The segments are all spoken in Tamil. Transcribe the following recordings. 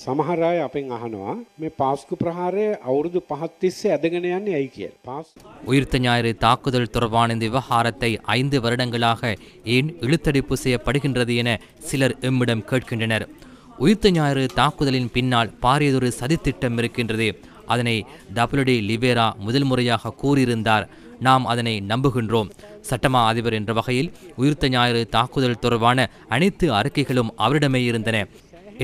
සමහර අය අපෙන් අහනවා මේ පාස්කු ප්‍රහාරය අවුරුදු පහත් තිස්සේ ඇදගෙන යන්නේ ඇයි කියලා. පාස් உயிர்த்த ஞாயிறு தாக்குதல் தொடர்பான இந்த விவகாரத்தை ஐந்து வருடங்களாக ஏன் இழுத்தடிப்பு செய்யப்படுகின்றது என சிலர் எம்மிடம் கேட்கின்றனர் உயிர்த்த ஞாயிறு தாக்குதலின் பின்னால் பாரியதொரு சதித்திட்டம் இருக்கின்றது அதனை டபிள்யூடி லிவேரா முதல் முறையாக கூறியிருந்தார் நாம் அதனை நம்புகின்றோம் சட்டமா அதிபர் என்ற வகையில் உயிர்த்த ஞாயிறு தாக்குதல் தொடர்பான அனைத்து அறிக்கைகளும் அவரிடமே இருந்தன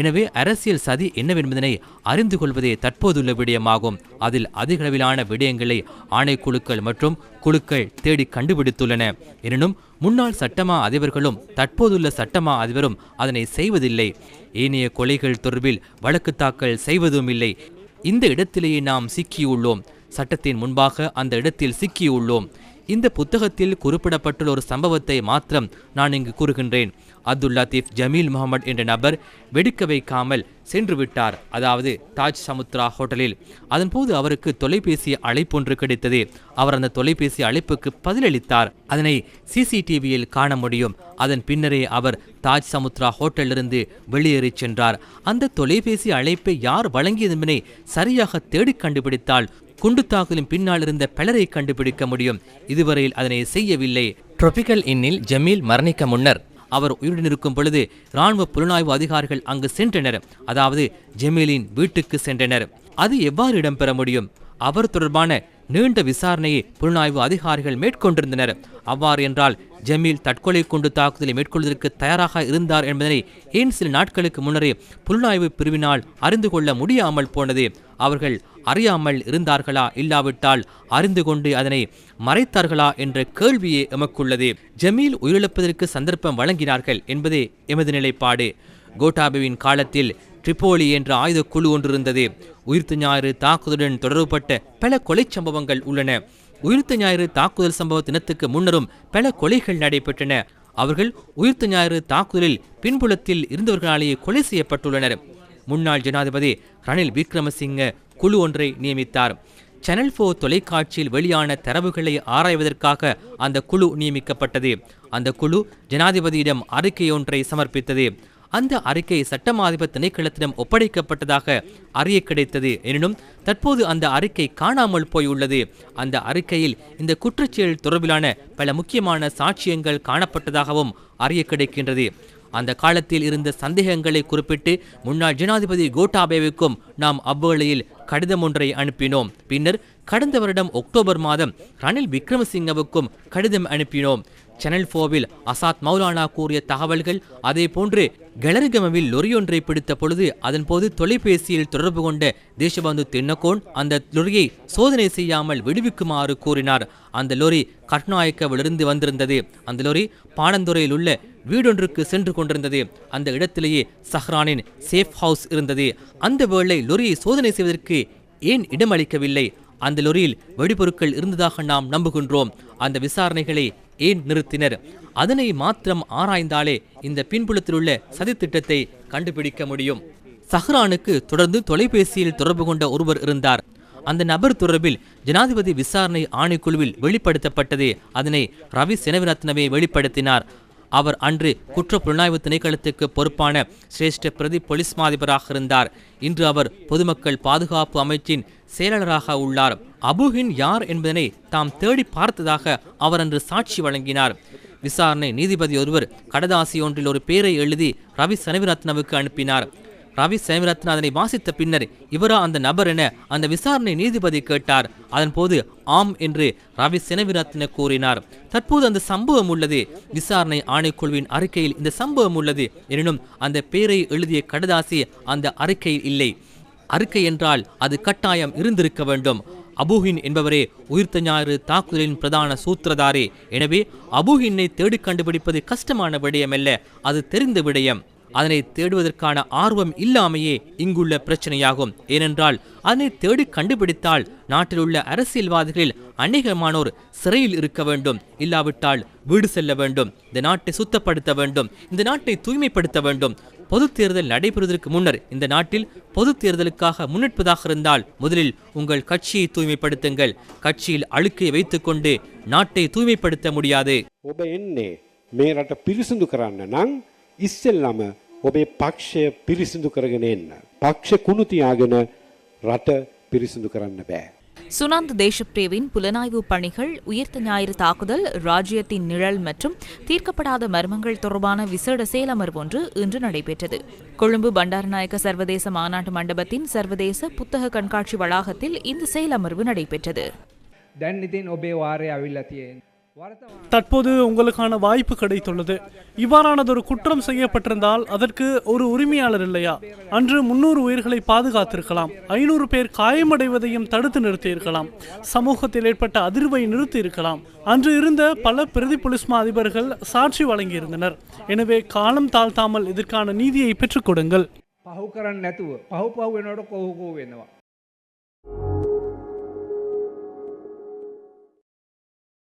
எனவே அரசியல் சதி என்னவென்பதனை அறிந்து கொள்வதே தற்போதுள்ள விடயமாகும். அதில் அதிகளவிலான விடயங்களை ஆணைக்குழுக்கள் மற்றும் குழுக்கள் தேடி கண்டுபிடித்துள்ளன. எனினும் முன்னாள் சட்டமா அதிபர்களும் தற்போதுள்ள சட்டமா அதிபரும் அதனை செய்வதில்லை. ஏனைய கொலைகள் தொடர்பில் வழக்கு தாக்கல் செய்வதும் இல்லை. இந்த இடத்திலேயே நாம் சிக்கியுள்ளோம். சட்டத்தின் முன்பாக அந்த இடத்தில் சிக்கியுள்ளோம். இந்த புத்தகத்தில் குறிப்பிடப்பட்டுள்ள ஒரு சம்பவத்தை மாத்திரம் நான் இங்கு கூறுகின்றேன். அப்துல் லத்தீப் ஜமீல் முகமது என்ற நபர் வெடிக்க வைக்காமல் சென்று விட்டார். அதாவது தாஜ் சமுத்ரா ஹோட்டலில். அதன்போது அவருக்கு தொலைபேசி அழைப்பொன்று கிடைத்தது. அவர் அந்த தொலைபேசி அழைப்புக்கு பதிலளித்தார். அதனை சிசிடிவியில் காண முடியும். அதன் பின்னரே அவர் தாஜ் சமுத்ரா ஹோட்டலிலிருந்து வெளியேறிச் சென்றார். அந்த தொலைபேசி அழைப்பை யார் வழங்கியது என்பதை சரியாக தேடிக் கண்டுபிடித்தால் குண்டு தாக்குதலின் பின்னால் இருந்த பலரை கண்டுபிடிக்க முடியும். இதுவரையில் அதனை செய்யவில்லை. ட்ரோபிக்கல் இன்னில் ஜமீல் மரணிக்க முன்னர். அவர் உயிருடன் இருக்கும் பொழுது இராணுவ புலனாய்வு அதிகாரிகள் அங்கு சென்றனர். அதாவது ஜமீலின் வீட்டுக்கு சென்றனர். அது எவ்வாறு இடம்பெற முடியும்? அவர் தொடர்பான நீண்ட விசாரணையை புலனாய்வு அதிகாரிகள் மேற்கொண்டிருந்தனர். அவ்வாறு என்றால் ஜமீல் தற்கொலை கொண்டு தாக்குதலை மேற்கொள்வதற்கு தயாராக இருந்தார் என்பதனை ஏன் சில நாட்களுக்கு முன்னரே புலனாய்வு பிரிவினால் அறிந்து கொள்ள முடியாமல் போனது? அவர்கள் அறியாமல் இருந்தார்களா? இல்லாவிட்டால் அறிந்து கொண்டு அதனை மறைத்தார்களா? என்ற கேள்வியே எமக்குள்ளது. ஜமீல் உயிரிழப்பதற்கு சந்தர்ப்பம் வழங்கினார்கள் என்பதே எமது நிலைப்பாடு. கோட்டாபுவின் காலத்தில் ட்ரிப்போலி என்ற ஆயுத குழு ஒன்று இருந்தது ஞாயிறு தாக்குதலுடன் தொடர்புபட்ட பல கொலை சம்பவங்கள் உள்ளன. உயிர்த்து ஞாயிறு தாக்குதல் சம்பவ தினத்துக்கு முன்னரும் பல கொலைகள் நடைபெற்றன. அவர்கள் உயிர்த்து ஞாயிறு தாக்குதலில் பின்புலத்தில் இருந்தவர்களாலேயே கொலை செய்யப்பட்டுள்ளனர். முன்னாள் ஜனாதிபதி ரணில் விக்ரமசிங்க குழு ஒன்றை நியமித்தார். சேனல் ஃபோ தொலைக்காட்சியில் வெளியான தரவுகளை ஆராய்வதற்காக அந்த குழு நியமிக்கப்பட்டது. அந்த குழு ஜனாதிபதியிடம் அறிக்கையொன்றை சமர்ப்பித்தது. அந்த அறிக்கை சட்டமாதிப திணைக்களத்திடம் ஒப்படைக்கப்பட்டதாக அறிய கிடைத்தது. எனினும் தற்போது அந்த அறிக்கை காணாமல் போய் உள்ளது அந்த அறிக்கையில் இந்த குற்றச்செயல் தொடர்பிலான பல முக்கியமான சாட்சியங்கள் காணப்பட்டதாகவும் அறிய கிடைக்கின்றது. அந்த காலத்தில் இருந்த சந்தேகங்களை குறிப்பிட்டு முன்னாள் ஜனாதிபதி கோட்டாபேவுக்கும் நாம் அவ்வேளையில் கடிதம் ஒன்றை அனுப்பினோம். பின்னர் கடந்த வருடம் அக்டோபர் மாதம் ரணில் விக்ரமசிங்கவுக்கும் கடிதம் அனுப்பினோம். சேனல் போவில் அசாத் மௌலானா கூறிய தகவல்கள் அதே போன்று கெலரிகமவில் லொரியொன்றை பிடித்த பொழுது அதன்போது தொலைபேசியில் தொடர்பு கொண்ட தேசபந்து தென்னகோன் அந்த லொரியை சோதனை செய்யாமல் விடுவிக்குமாறு கூறினார். அந்த லொரி கட்நாயக்கவிலிருந்து வந்திருந்தது. அந்த லொரி பாணந்துறையில் உள்ள வீடொன்றுக்கு சென்று கொண்டிருந்தது. அந்த இடத்திலேயே சஹ்ரானின் சேஃப் ஹவுஸ் இருந்தது. அந்த வேளை லொரியை சோதனை செய்வதற்கு ஏன் இடமளிக்கவில்லை? அந்த லொரியில் வெடிபொருட்கள் இருந்ததாக நாம் நம்புகின்றோம். அந்த விசாரணைகளை ஏன் நிறுத்தினர்? அதனை மாத்திரம் ஆராய்ந்தாலே இந்த பின்புலத்திலுள்ள சதித்திட்டத்தை கண்டுபிடிக்க முடியும். சஹ்ரானுக்கு தொடர்ந்து தொலைபேசியில் தொடர்பு கொண்ட ஒருவர் இருந்தார். அந்த நபர் தொடர்பில் ஜனாதிபதி விசாரணை ஆணைக்குழுவில் வெளிப்படுத்தப்பட்டது. அதனை ரவி செனவிரத்னவே வெளிப்படுத்தினார். அவர் அன்று குற்ற புலனாய்வு திணைக்களத்துக்கு பொறுப்பான சிரேஷ்ட பிரதி போலீஸ் மாதிபராக இருந்தார். இன்று அவர் பொதுமக்கள் பாதுகாப்பு அமைச்சின் செயலாளராக உள்ளார். அபுஹின் யார் என்பதனை தாம் தேடி பார்த்ததாக அவர் அன்று சாட்சி வழங்கினார். விசாரணை நீதிபதி ஒருவர் கடதாசி ஒன்றில் ஒரு பேரை எழுதி ரவி சனவிரத்னவுக்கு அனுப்பினார். ரவி சேமிரத்ன அதனை வாசித்த பின்னர் இவரா அந்த நபர் என அந்த விசாரணை நீதிபதி கேட்டார். அதன்போது ஆம் என்று ரவி செனவிரத்ன கூறினார். தற்போது அந்த சம்பவம் உள்ளது. விசாரணை ஆணைக்குழுவின் அறிக்கையில் இந்த சம்பவம் உள்ளது. எனினும் அந்த பேரை எழுதிய கடதாசி அந்த அறிக்கையில் இல்லை. அறிக்கை என்றால் அது கட்டாயம் இருந்திருக்க வேண்டும். அபுஹின் என்பவரே உயிர்த்த ஞாயிறு தாக்குதலின் பிரதான சூத்திரதாரே. எனவே அபுஹினை தேடி கண்டுபிடிப்பது கஷ்டமான விடயமல்ல. அது தெரிந்த விடயம். அதனை தேடுவதற்கான ஆர்வம் இல்லாமையே இங்குள்ள பிரச்சனையாகும் ஏனென்றால் அதனை தேடி கண்டுபிடித்தால் நாட்டில் உள்ள அரசியல்வாதிகளில் அநேகமானோர் சிறையில் இருக்க வேண்டும் இல்லாவிட்டால் வீடு செல்ல வேண்டும் இந்த நாட்டை சுத்தப்படுத்த வேண்டும் இந்த நாட்டை தூய்மைப்படுத்த வேண்டும் பொது தேர்தல் நடைபெறுவதற்கு முன்னர் இந்த நாட்டில் பொது தேர்தலுக்காக முன்னெடுப்பதாக இருந்தால் முதலில் உங்கள் கட்சியை தூய்மைப்படுத்துங்கள் கட்சியில் அழுக்கை வைத்துக்கொண்டு நாட்டை தூய்மைப்படுத்த முடியாது ඔබ එන්නේ මේ රට පිරිසිදු කරන්න නම් ඉස්සෙල්ලම ඔබේ පක්ෂය පිරිසිදු කරගෙන එන්න. පක්ෂ කුණු තියාගෙන රට පිරිසිදු කරන්න බෑ. சுனாந்த் தேசப்பிரிவின் புலனாய்வு பணிகள் உயிர்த்த ஞாயிறு தாக்குதல் ராஜ்யத்தின் நிழல் மற்றும் தீர்க்கப்படாத மர்மங்கள் தொடர்பான விசேட செயலமர்வு ஒன்று இன்று நடைபெற்றது கொழும்பு பண்டாரநாயக்க சர்வதேச மாநாட்டு மண்டபத்தின் சர்வதேச புத்தக கண்காட்சி வளாகத்தில் இந்த செயலமர்வு நடைபெற்றது தற்போது உங்களுக்கான வாய்ப்பு கிடைத்துள்ளது. இவ்வாறானதொரு குற்றம் செய்யப்பட்டிருந்தால் அதற்கு ஒரு உரிமையாளர் இல்லையா? அன்று முன்னூறு உயிர்களை பாதுகாத்திருக்கலாம். ஐநூறு பேர் காயமடைவதையும் தடுத்து நிறுத்தியிருக்கலாம். சமூகத்தில் ஏற்பட்ட அதிர்வை நிறுத்தியிருக்கலாம். அன்று இருந்த பல பிரதி பொலிஸ்மா அதிபர்கள் சாட்சி வழங்கியிருந்தனர். எனவே காலம் தாழ்த்தாமல் இதற்கான நீதியை பெற்றுக் கொடுங்கள். என்னவா?